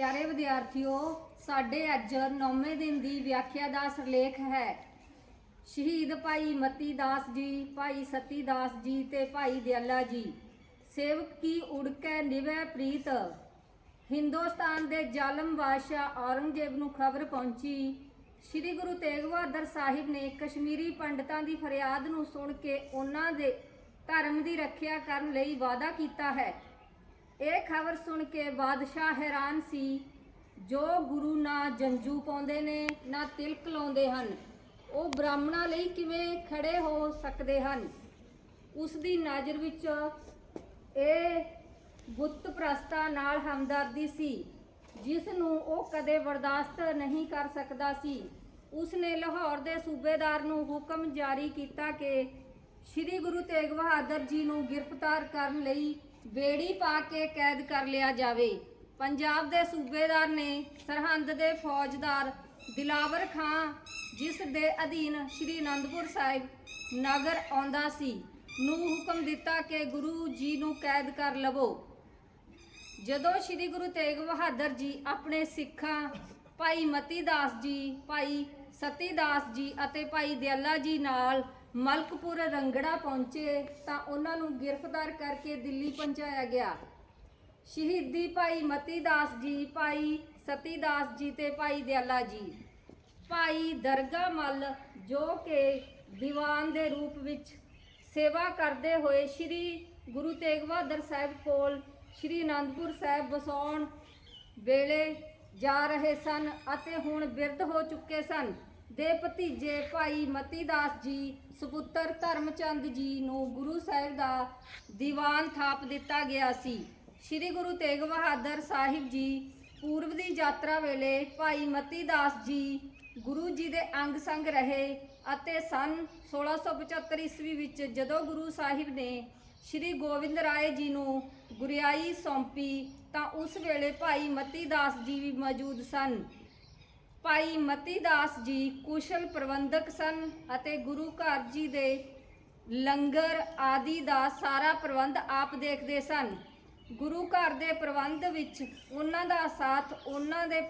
ਪਿਆਰੇ ਵਿਦਿਆਰਥੀਓ, ਸਾਡੇ ਅੱਜ 9ਵੇਂ ਦਿਨ ਦੀ ਵਿਆਖਿਆ ਦਾ ਸਿਰਲੇਖ ਹੈ। ਸ਼ਹੀਦ ਭਾਈ ਮਤੀ ਦਾਸ ਜੀ, ਭਾਈ ਸਤੀ ਦਾਸ ਜੀ ਤੇ ਭਾਈ ਦਿਆਲਾ ਜੀ। ਸੇਵਕ ਕੀ ਉੜਕੈ ਨਿਵੈ ਪ੍ਰੀਤ? ਹਿੰਦੁਸਤਾਨ ਦੇ ਜ਼ਾਲਮ ਬਾਦਸ਼ਾਹ ਔਰੰਗਜ਼ੇਬ ਨੂੰ ਖਬਰ ਪਹੁੰਚੀ। ਸ੍ਰੀ ਗੁਰੂ ਤੇਗ ਬਹਾਦਰ ਸਾਹਿਬ ਨੇ ਕਸ਼ਮੀਰੀ ਪੰਡਤਾਂ ਦੀ ਫਰਿਆਦ ਨੂੰ ਸੁਣ ਕੇ ਉਹਨਾਂ ਦੇ ਧਰਮ ਦੀ ਰੱਖਿਆ ਕਰਨ ਲਈ ਵਾਅਦਾ ਕੀਤਾ ਹੈ। ਇਹ ਖਬਰ ਸੁਣ ਕੇ ਬਾਦਸ਼ਾਹ ਹੈਰਾਨ ਸੀ। ਜੋ ਗੁਰੂ ਨਾ ਜੰਜੂ ਪਾਉਂਦੇ ਨੇ, ਨਾ ਤਿਲਕ ਲਾਉਂਦੇ ਹਨ। ਉਹ ਬ੍ਰਾਹਮਣਾਂ ਲਈ ਕਿਵੇਂ ਖੜੇ ਹੋ ਸਕਦੇ ਹਨ? ਉਸ ਦੀ ਨਜ਼ਰ ਵਿੱਚ ਇਹ ਬੁੱਤ ਪ੍ਰਸਤਾ ਨਾਲ ਹਮਦਰਦੀ ਸੀ ਜਿਸ ਨੂੰ ਉਹ ਕਦੇ ਬਰਦਾਸ਼ਤ ਨਹੀਂ ਕਰ ਸਕਦਾ ਸੀ। ਉਸ ਨੇ ਲਾਹੌਰ ਦੇ ਸੂਬੇਦਾਰ ਨੂੰ ਹੁਕਮ ਜਾਰੀ ਕੀਤਾ ਕਿ ਸ੍ਰੀ ਗੁਰੂ ਤੇਗ ਬਹਾਦਰ ਜੀ ਨੂੰ ਗ੍ਰਿਫਤਾਰ ਕਰਨ ਲਈ ਬੇੜੀ ਪਾ ਕੇ ਕੈਦ ਕਰ ਲਿਆ ਜਾਵੇ। ਪੰਜਾਬ ਦੇ ਸੂਬੇਦਾਰ ਨੇ ਸਰਹੰਦ ਦੇ ਫੌਜਦਾਰ ਦਿਲਾਵਰ ਖਾਂ, ਜਿਸ ਦੇ ਅਧੀਨ ਸ੍ਰੀ ਅਨੰਦਪੁਰ ਸਾਹਿਬ ਨਗਰ ਆਉਂਦਾ ਸੀ, ਨੂੰ ਹੁਕਮ ਦਿੱਤਾ ਕਿ ਗੁਰੂ ਜੀ ਨੂੰ ਕੈਦ ਕਰ ਲਵੋ। ਜਦੋਂ ਸ੍ਰੀ ਗੁਰੂ ਤੇਗ ਬਹਾਦਰ ਜੀ ਆਪਣੇ ਸਿੱਖਾਂ, ਭਾਈ ਮਤੀ ਦਾਸ ਜੀ, ਭਾਈ ਸਤੀ ਦਾਸ ਜੀ ਅਤੇ ਭਾਈ ਦਿਆਲਾ ਜੀ ਨਾਲ ਮਲਕਪੁਰ ਰੰਗੜਾ ਪਹੁੰਚੇ ਤਾਂ ਉਹਨਾਂ ਨੂੰ ਗ੍ਰਿਫਤਾਰ ਕਰਕੇ ਦਿੱਲੀ ਪਹੁੰਚਾਇਆ ਗਿਆ। ਸ਼ਹੀਦੀ ਭਾਈ ਮਤੀ ਦਾਸ ਜੀ, ਭਾਈ ਸਤੀ ਦਾਸ ਜੀ ਤੇ ਭਾਈ ਦਿਆਲਾ ਜੀ। ਭਾਈ ਦਰਗਾ ਮੱਲ ਜੋ ਕਿ ਦੀਵਾਨ ਦੇ ਰੂਪ ਵਿੱਚ ਸੇਵਾ ਕਰਦੇ ਹੋਏ ਸ੍ਰੀ ਗੁਰੂ ਤੇਗ ਬਹਾਦਰ ਸਾਹਿਬ ਕੋਲ ਸ੍ਰੀ ਅਨੰਦਪੁਰ ਸਾਹਿਬ ਵਸਾਉਣ ਵੇਲੇ ਜਾ ਰਹੇ ਸਨ ਅਤੇ ਹੁਣ ਬਿਰਧ ਹੋ ਚੁੱਕੇ ਸਨ। ਦੇ ਭਤੀਜੇ ਭਾਈ ਮਤੀ ਦਾਸ ਜੀ, ਸੁਪੁੱਤਰ ਧਰਮਚੰਦ ਜੀ ਨੂੰ ਗੁਰੂ ਸਾਹਿਬ ਦਾ ਦੀਵਾਨ ਥਾਪ ਦਿੱਤਾ ਗਿਆ ਸੀ। ਸ੍ਰੀ ਗੁਰੂ ਤੇਗ ਬਹਾਦਰ ਸਾਹਿਬ ਜੀ ਪੂਰਬ ਦੀ ਯਾਤਰਾ ਵੇਲੇ ਭਾਈ ਮਤੀ ਦਾਸ ਜੀ ਗੁਰੂ ਜੀ ਦੇ ਅੰਗ ਸੰਗ ਰਹੇ ਅਤੇ ਸਨ 1675 ਈਸਵੀ ਵਿੱਚ ਜਦੋਂ ਗੁਰੂ ਸਾਹਿਬ ਨੇ ਸ੍ਰੀ ਗੋਬਿੰਦ ਰਾਏ ਜੀ ਨੂੰ ਗੁਰਿਆਈ ਸੌਂਪੀ ਤਾਂ ਉਸ ਵੇਲੇ ਭਾਈ ਮਤੀ ਦਾਸ ਜੀ ਵੀ ਮੌਜੂਦ ਸਨ। ਭਾਈ ਮਤੀ ਦਾਸ ਜੀ ਕੁਸ਼ਲ ਪ੍ਰਬੰਧਕ ਸਨ ਅਤੇ ਗੁਰੂ ਘਰ ਜੀ ਦੇ ਲੰਗਰ ਆਦਿ ਦਾ ਸਾਰਾ ਪ੍ਰਬੰਧ ਆਪ ਦੇਖਦੇ ਸਨ। ਗੁਰੂ ਘਰ ਦੇ ਪ੍ਰਬੰਧ ਵਿੱਚ ਉਹਨਾਂ ਦਾ ਸਾਥ ਉਹਨਾਂ ਦੇ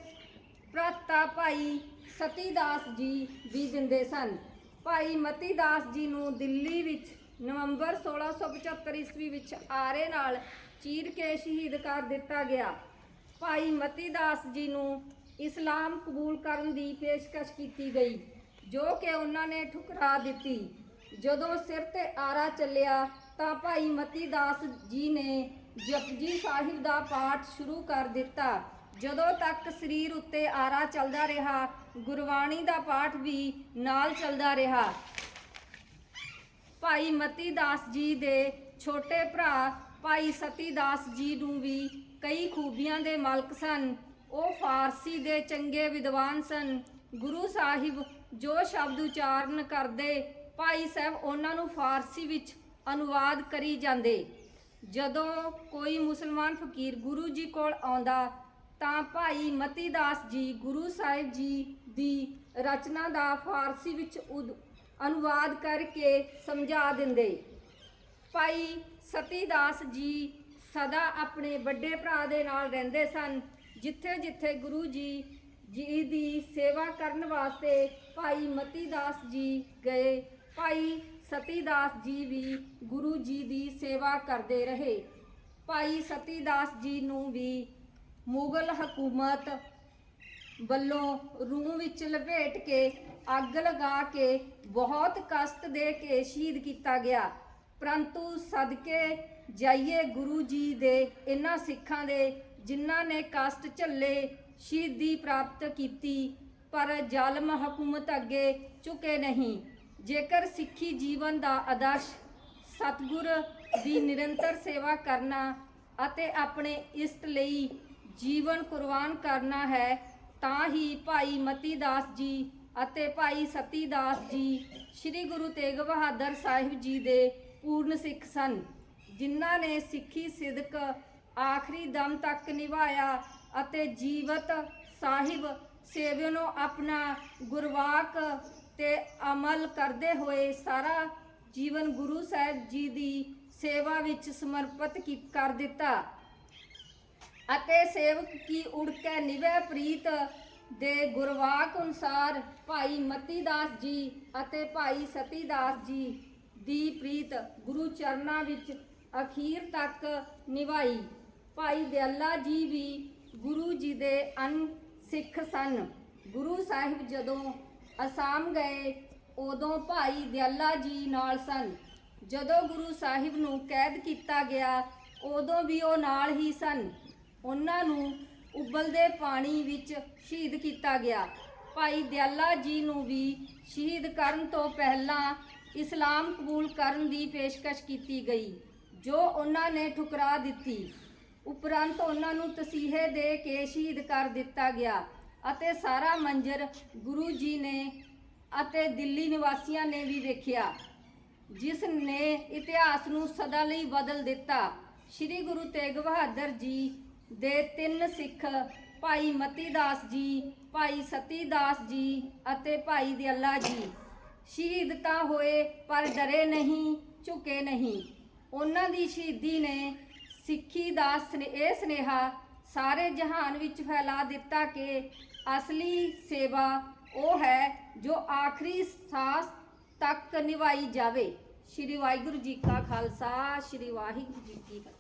ਪ੍ਰਤਾ ਭਾਈ ਸਤੀ ਦਾਸ ਜੀ ਵੀ ਦਿੰਦੇ ਸਨ। ਭਾਈ ਮਤੀ ਦਾਸ ਜੀ ਨੂੰ ਦਿੱਲੀ ਵਿੱਚ ਨਵੰਬਰ 1675 ਈਸਵੀ ਵਿੱਚ ਆਰੇ ਨਾਲ ਚੀਰ ਕੇ ਸ਼ਹੀਦ ਕਰ ਦਿੱਤਾ ਗਿਆ। ਭਾਈ ਮਤੀ ਦਾਸ ਜੀ ਨੂੰ ਇਸਲਾਮ ਕਬੂਲ ਕਰਨ ਦੀ ਪੇਸ਼ਕਸ਼ ਕੀਤੀ ਗਈ, ਜੋ ਕਿ ਉਹਨਾਂ ਨੇ ਠੁਕਰਾ ਦਿੱਤੀ। ਜਦੋਂ ਸਿਰ ਤੇ ਆਰਾ ਚੱਲਿਆ, ਤਾਂ ਭਾਈ ਮਤੀ ਦਾਸ ਜੀ ਨੇ ਜਪਜੀ ਸਾਹਿਬ ਦਾ ਪਾਠ ਸ਼ੁਰੂ ਕਰ ਦਿੱਤਾ। ਜਦੋਂ ਤੱਕ ਸਰੀਰ ਉੱਤੇ ਆਰਾ ਚੱਲਦਾ ਰਿਹਾ, ਗੁਰਬਾਣੀ ਦਾ ਪਾਠ ਵੀ ਨਾਲ ਚੱਲਦਾ ਰਿਹਾ। ਭਾਈ ਮਤੀ ਦਾਸ ਜੀ ਦੇ ਛੋਟੇ ਭਰਾ ਭਾਈ ਸਤੀ ਦਾਸ ਜੀ ਨੂੰ ਵੀ ਕਈ ਖੂਬੀਆਂ ਦੇ ਮਾਲਕ ਸਨ। ਉਹ ਫਾਰਸੀ ਦੇ ਚੰਗੇ ਵਿਦਵਾਨ ਸਨ। ਗੁਰੂ ਸਾਹਿਬ ਜੋ ਸ਼ਬਦ ਉਚਾਰਨ ਕਰਦੇ, ਭਾਈ ਸਾਹਿਬ ਉਹਨਾਂ ਨੂੰ ਫਾਰਸੀ ਵਿੱਚ ਅਨੁਵਾਦ ਕਰੀ ਜਾਂਦੇ। ਜਦੋਂ ਕੋਈ ਮੁਸਲਮਾਨ ਫਕੀਰ ਗੁਰੂ ਜੀ ਕੋਲ ਆਉਂਦਾ, ਤਾਂ ਭਾਈ ਮਤੀ ਦਾਸ ਜੀ ਗੁਰੂ ਸਾਹਿਬ ਜੀ ਦੀ ਰਚਨਾ ਦਾ ਫਾਰਸੀ ਵਿੱਚ ਉਦ- ਅਨੁਵਾਦ ਕਰਕੇ ਸਮਝਾ ਦਿੰਦੇ। ਭਾਈ ਸਤੀ ਦਾਸ ਜੀ ਸਦਾ ਆਪਣੇ ਵੱਡੇ ਭਰਾ ਦੇ ਨਾਲ ਰਹਿੰਦੇ ਸਨ। ਜਿੱਥੇ ਜਿੱਥੇ ਗੁਰੂ ਜੀ ਜੀ ਦੀ ਸੇਵਾ ਕਰਨ ਵਾਸਤੇ ਭਾਈ ਮਤੀ ਦਾਸ ਜੀ ਗਏ, ਭਾਈ ਸਤੀ ਦਾਸ ਜੀ ਵੀ ਗੁਰੂ ਜੀ ਦੀ ਸੇਵਾ ਕਰਦੇ ਰਹੇ। ਭਾਈ ਸਤੀ ਦਾਸ ਜੀ ਨੂੰ ਵੀ ਮੁਗਲ ਹਕੂਮਤ ਵੱਲੋਂ ਰੂਹ ਵਿੱਚ ਲਪੇਟ ਕੇ ਅੱਗ ਲਗਾ ਕੇ ਬਹੁਤ ਕਸ਼ਟ ਦੇ ਕੇ ਸ਼ਹੀਦ ਕੀਤਾ ਗਿਆ। ਪਰੰਤੂ ਸਦਕੇ ਜਾਈਏ ਗੁਰੂ ਜੀ ਦੇ ਇਹਨਾਂ ਸਿੱਖਾਂ ਦੇ ਜਿਨ੍ਹਾਂ ਨੇ ਕਸ਼ਟ ਝੱਲੇ ਸ਼ਹੀਦੀ ਪ੍ਰਾਪਤ ਕੀਤੀ, ਪਰ ਜ਼ਾਲਮ ਹਕੂਮਤ ਅੱਗੇ ਝੁਕੇ ਨਹੀਂ। ਜੇਕਰ ਸਿੱਖੀ ਜੀਵਨ ਦਾ ਆਦਰਸ਼ ਸਤਿਗੁਰ ਦੀ ਨਿਰੰਤਰ ਸੇਵਾ ਕਰਨਾ ਅਤੇ ਆਪਣੇ ਇਸ਼ਟ ਲਈ ਜੀਵਨ ਕੁਰਬਾਨ ਕਰਨਾ ਹੈ, ਤਾਂ ਹੀ ਭਾਈ ਮਤੀ ਦਾਸ ਜੀ ਅਤੇ ਭਾਈ ਸਤੀ ਦਾਸ ਜੀ ਸ੍ਰੀ ਗੁਰੂ ਤੇਗ ਬਹਾਦਰ ਸਾਹਿਬ ਜੀ ਦੇ ਪੂਰਨ ਸਿੱਖ ਸਨ, ਜਿਨ੍ਹਾਂ ਨੇ ਸਿੱਖੀ ਸਿਦਕ ਆਖਰੀ ਦਮ ਤੱਕ ਨਿਭਾਇਆ ਅਤੇ ਜੀਵਤ ਸਾਹਿਬ ਸੇਵਿਆਂ ਨੂੰ ਆਪਣਾ ਗੁਰਵਾਕ ਤੇ ਅਮਲ ਕਰਦੇ ਹੋਏ ਸਾਰਾ ਜੀਵਨ ਗੁਰੂ ਸਾਹਿਬ ਜੀ ਦੀ ਸੇਵਾ ਵਿੱਚ ਸਮਰਪਿਤ ਕਰ ਦਿੱਤਾ। ਅਤੇ ਸੇਵਕ ਕੀ ਉੜ ਕੇ ਨਿਵੈ ਪ੍ਰੀਤ ਦੇ ਗੁਰਵਾਕ ਅਨੁਸਾਰ ਭਾਈ ਮਤੀ ਦਾਸ ਜੀ ਅਤੇ ਭਾਈ ਸਤੀ ਦਾਸ ਜੀ ਦੀ ਪ੍ਰੀਤ ਗੁਰੂ ਚਰਨਾਂ ਵਿੱਚ ਅਖੀਰ ਤੱਕ ਨਿਭਾਈ। ਭਾਈ ਦਿਆਲਾ ਜੀ ਵੀ ਗੁਰੂ ਜੀ ਦੇ ਅਨ ਸਿੱਖ ਸਨ। ਗੁਰੂ ਸਾਹਿਬ ਜਦੋਂ ਅਸਾਮ ਗਏ, ਉਦੋਂ ਭਾਈ ਦਿਆਲਾ ਜੀ ਨਾਲ ਸਨ। ਜਦੋਂ ਗੁਰੂ ਸਾਹਿਬ ਨੂੰ ਕੈਦ ਕੀਤਾ ਗਿਆ, ਉਦੋਂ ਵੀ ਉਹ ਨਾਲ ਹੀ ਸਨ। ਉਹਨਾਂ ਨੂੰ ਉਬਲਦੇ ਪਾਣੀ ਵਿੱਚ ਸ਼ਹੀਦ ਕੀਤਾ ਗਿਆ। ਭਾਈ ਦਿਆਲਾ ਜੀ ਨੂੰ ਵੀ ਸ਼ਹੀਦ ਕਰਨ ਤੋਂ ਪਹਿਲਾਂ ਇਸਲਾਮ ਕਬੂਲ ਕਰਨ ਦੀ ਪੇਸ਼ਕਸ਼ ਕੀਤੀ ਗਈ, ਜੋ ਉਹਨਾਂ ਨੇ ਠੁਕਰਾ ਦਿੱਤੀ। ਉਪਰੰਤ ਉਹਨਾਂ ਨੂੰ ਤਸੀਹੇ ਦੇ ਕੇ ਸ਼ਹੀਦ ਕਰ ਦਿੱਤਾ ਗਿਆ ਅਤੇ ਸਾਰਾ ਮੰਜ਼ਰ ਗੁਰੂ ਜੀ ਨੇ ਅਤੇ ਦਿੱਲੀ ਨਿਵਾਸੀਆਂ ਨੇ ਵੀ ਵੇਖਿਆ, ਜਿਸ ਨੇ ਇਤਿਹਾਸ ਨੂੰ ਸਦਾ ਲਈ ਬਦਲ ਦਿੱਤਾ। ਸ੍ਰੀ ਗੁਰੂ ਤੇਗ ਬਹਾਦਰ ਜੀ ਦੇ ਤਿੰਨ ਸਿੱਖ, ਭਾਈ ਮਤੀ ਦਾਸ ਜੀ, ਭਾਈ ਸਤੀ ਦਾਸ ਜੀ ਅਤੇ ਭਾਈ ਦਿਆਲਾ ਜੀ। ਸ਼ਹੀਦ ਤਾਂ ਹੋਏ ਪਰ ਡਰੇ ਨਹੀਂ, ਝੁਕੇ ਨਹੀਂ। ਉਹਨਾਂ ਦੀ ਸ਼ਹੀਦੀ ਨੇ ਸਿੱਖੀ ਦਾ ਸਨੇ, ਇਹ ਸਨੇਹਾ ਸਾਰੇ ਜਹਾਨ ਵਿੱਚ ਫੈਲਾ ਦਿੱਤਾ ਕਿ ਅਸਲੀ ਸੇਵਾ ਉਹ ਹੈ ਜੋ ਆਖਰੀ ਸਾਹ ਤੱਕ ਨਿਭਾਈ ਜਾਵੇ। ਸ਼੍ਰੀ ਵਾਹਿਗੁਰੂ ਜੀ ਕਾ ਖਾਲਸਾ, ਸ਼੍ਰੀ ਵਾਹਿਗੁਰੂ ਜੀ ਕੀ ਫਤਿਹ।